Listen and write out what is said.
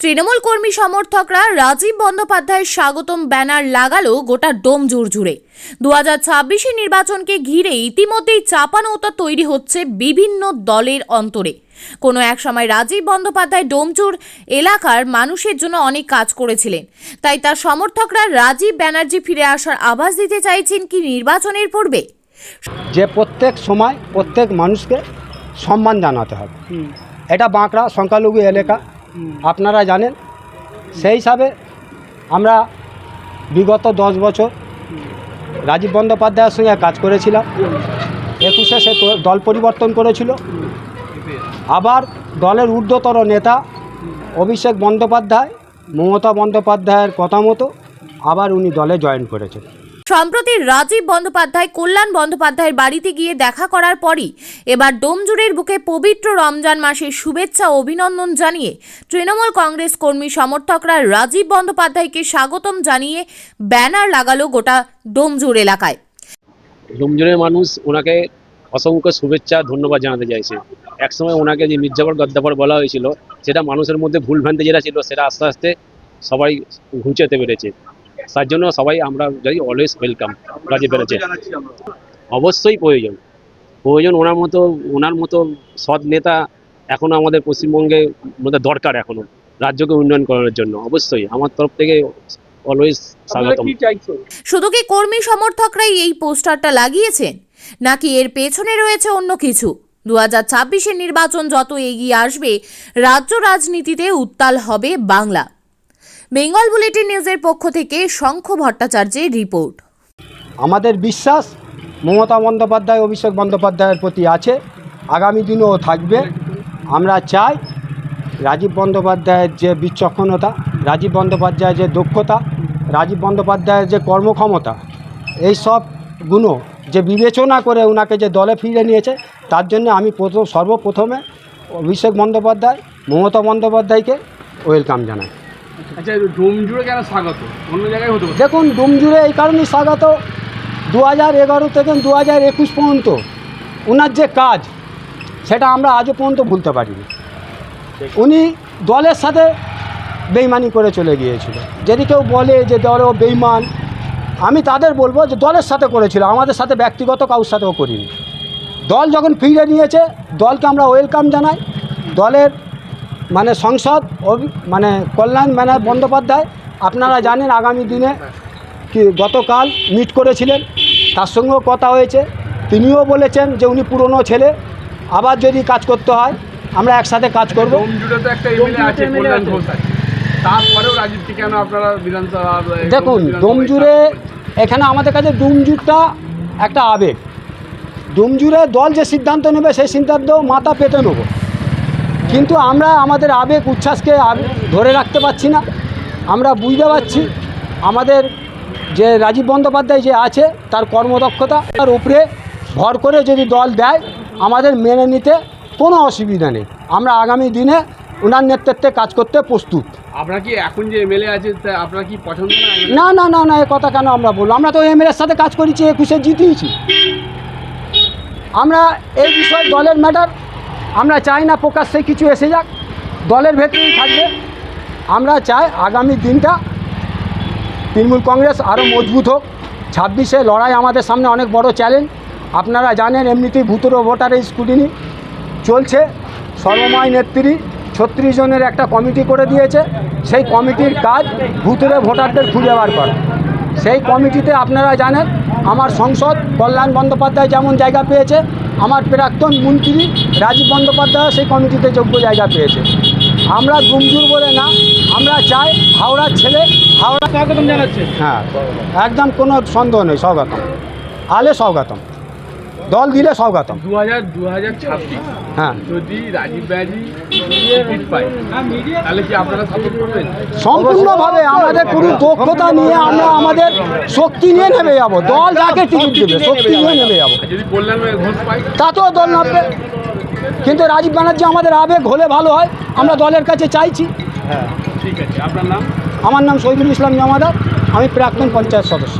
তৃণমূল কর্মী সমর্থকরা রাজীব বন্দ্যোপাধ্যায়ের স্বাগতম ব্যানার লাগালো গোটা ডোম জুড় জুড়ে দু হাজার ছাব্বিশের নির্বাচনকে ঘিরে ইতিমধ্যেই চাপানৌতা তৈরি হচ্ছে বিভিন্ন দলের অন্তরে। কোনো এক সময় রাজীব বন্দ্যোপাধ্যায় ডোমচুর এলাকার মানুষের জন্য অনেক কাজ করেছিলেন। তাই তার সমর্থকরা রাজীব ব্যানার্জি ফিরে আসার আভাস দিতে চাইছেন কি নির্বাচনের পূর্বে? যে প্রত্যেক সময় প্রত্যেক মানুষকে সম্মান জানাতে হবে। এটা বাঁকড়া সংখ্যালঘু এলাকা আপনারা জানেন সেই হিসাবে আমরা বিগত দশ বছর রাজীব বন্দ্যোপাধ্যায়ের সঙ্গে কাজ করেছিলাম। একুশে সে দল পরিবর্তন করেছিল। আবার দলের ঊর্ধ্বতর নেতা অভিষেক বন্দ্যোপাধ্যায় মমতা বন্দ্যোপাধ্যায়ের কথা মতো আবার উনি দলে জয়েন করেছেন। সম্প্রতি রাজীব বন্দ্যোপাধ্যায়, কল্যাণ বন্দ্যোপাধ্যায়ের বাড়িতে গিয়ে দেখা করার পরই এবার ডোমজুড়ের বুকে পবিত্র রমজান মাসের শুভেচ্ছা অভিনন্দন জানিয়ে তৃণমূল কংগ্রেস কর্মী সমর্থকরা রাজীব বন্দ্যোপাধ্যায়কে স্বাগতম জানিয়ে ব্যানার লাগালো গোটা ডোমজুড় এলাকায়। ডুমজুরের মানুষ ওনাকে অসংখ্য শুভেচ্ছা, ধন্যবাদ জানাতে চাইছে। একসময় ওনাকে যে মির্জাফর গদ্দাফর বলা হয়েছিল, সেটা মানুষের মধ্যে ভুল ভ্রান্তি যেটা ছিল, সেটা আস্তে আস্তে সবাই ঘুচেতে পেরেছে। তার জন্য সবাই আমরা যাই অলওয়েজ ওয়েলকাম রাজীব বেড়েছে। অবশ্যই প্রয়োজন। প্রয়োজন ওনার মতো ওনার মতো সৎ নেতা এখনও আমাদের পশ্চিমবঙ্গে মধ্যে দরকার এখনও রাজ্যকে উন্নয়ন করার জন্য। অবশ্যই আমার তরফ থেকে অলওয়েজ স্বাগতম। শুধু কি কর্মী সমর্থকরাই এই পোস্টারটা লাগিয়েছেন? নাকি এর পেছনে রয়েছে অন্য কিছু? দু হাজার নির্বাচন যত এগিয়ে আসবে রাজ্য রাজনীতিতে উত্তাল হবে বাংলা। বেঙ্গল বুলেটিন নিউজের পক্ষ থেকে শঙ্খ ভট্টাচার্যের রিপোর্ট। আমাদের বিশ্বাস, মমতা বন্দ্যোপাধ্যায়, অভিষেক বন্দ্যোপাধ্যায়ের প্রতি আছে। আগামী দিনেও থাকবে। আমরা চাই রাজীব বন্দ্যোপাধ্যায়ের যে বিচক্ষণতা, রাজীব বন্দ্যোপাধ্যায়ের যে দক্ষতা, রাজীব বন্দ্যোপাধ্যায়ের যে কর্মক্ষমতা, এই সব গুণ যে বিবেচনা করে ওনাকে যে দলে ফিরে নিয়েছে, তার জন্য আমি প্রথম, সর্বপ্রথমে অভিষেক বন্দ্যোপাধ্যায়, মমতা বন্দ্যোপাধ্যায়কে ওয়েলকাম জানাই। আচ্ছা ডোম জুড়ে কেন স্বাগত? অন্য জায়গায় হতে দেখুন, ডুমজুড়ে এই কারণেই স্বাগত দু হাজার এগারো থেকে দু হাজার একুশ পর্যন্ত। ওনার যে কাজ, সেটা আমরা আজও পর্যন্ত ভুলতে পারিনি। উনি দলের সাথে বেইমানি করে চলে গিয়েছিল। যদি কেউ বলে যে দল ও বেইমান, আমি তাদের বলব যে দলের সাথে করেছিল, আমাদের সাথে ব্যক্তিগত কারোর সাথেও করিনি। দল যখন ফিরে নিয়েছে, দলকে আমরা ওয়েলকাম জানাই। দলের মানে সংসদ মানে কল্যাণ ম্যানার বন্দ্যোপাধ্যায় আপনারা জানেন আগামী দিনে কি গতকাল মিট করেছিলেন তার সঙ্গেও কথা হয়েছে। তিনিও বলেছেন যে উনি পুরনো ছেলে আবার যদি কাজ করতে হয় আমরা একসাথে কাজ করব। দেখুন ডোমজুড়ে এখানে আমাদের কাছে ডুমজুরটা একটা আবেগ। ডুমজুরে দল যে সিদ্ধান্ত নেবে সেই সিদ্ধান্ত মাথা পেতে নেব। কিন্তু আমরা আমাদের আবেগ উচ্ছ্বাসকে ধরে রাখতে পারছি না। আমরা বুঝতে পারছি আমাদের যে রাজীব বন্দ্যোপাধ্যায় যে আছে তার কর্মদক্ষতা তার উপরে ভর করে যদি দল দেয় আমাদের মেনে নিতে কোনো অসুবিধা নেই। আমরা আগামী দিনে ওনার নেতৃত্বে কাজ করতে প্রস্তুত। আপনার কি এখন যে এমএলএ আছে আপনার কি পছন্দ না? না না না না এ কথা কেন আমরা বলব? আমরা তো এমএলএর সাথে কাজ করেছি একুশে জিতিয়েছি। আমরা এই বিষয়ে দলের ম্যাটার আমরা চাই না প্রকাশ্যে কিছু এসে যাক, দলের ভেতরেই থাকবে। আমরা চাই আগামী দিনটা তৃণমূল কংগ্রেস আরও মজবুত হোক। ছাব্বিশে লড়াই আমাদের সামনে অনেক বড় চ্যালেঞ্জ আপনারা জানেন এমনিতেই ভূতর ভোটারের স্কুটিনি চলছে। সর্বময় নেত্রী ছত্রিশ জনের একটা কমিটি করে দিয়েছে। সেই কমিটির কাজ ভূতুরে ভোটারদের খুঁজে বার করা। সেই কমিটিতে আপনারা জানেন, আমার সংসদ কল্যাণ বন্দ্যোপাধ্যায় যেমন জায়গা পেয়েছে আমার প্রাক্তন মন্ত্রী রাজীব বন্দ্যোপাধ্যায় সেই কমিটিতে যোগ্য জায়গা পেয়েছে। আমরা গুমজুর বলে না আমরা চাই হাওড়ার ছেলে হাওড়া স্বাগতম জানাচ্ছে? হ্যাঁ একদম কোনো সন্দেহ নেই স্বাগতম। আলে স্বাগতম। দল দিলে সব স্বাগতম দু হাজার দু হাজার ছাব্বিশ। হ্যাঁ। যদি রাজীব ব্যানার্জি সিট পায় তাহলে কি আপনারা সাপোর্ট করবেন? সম্পূর্ণভাবে আমাদের পুরো দক্ষতা নিয়ে আমরা আমাদের শক্তি নিয়ে নেমে যাব। দল যাকে টিকিট দেবে শক্তি নিয়ে নেমে যাব। আর যদি কল্যাণ ঘোষ পায়? তাতেও দল নামবে। কিন্তু রাজীব ব্যানার্জি আমাদের আবেগ হলে ভালো হয়। আমরা দলের কাছে চাইছি। ঠিক আছে। আপনার নাম? আমার নাম শহীদুল ইসলাম জামাদার। আমি প্রাক্তন পঞ্চায়েত সদস্য।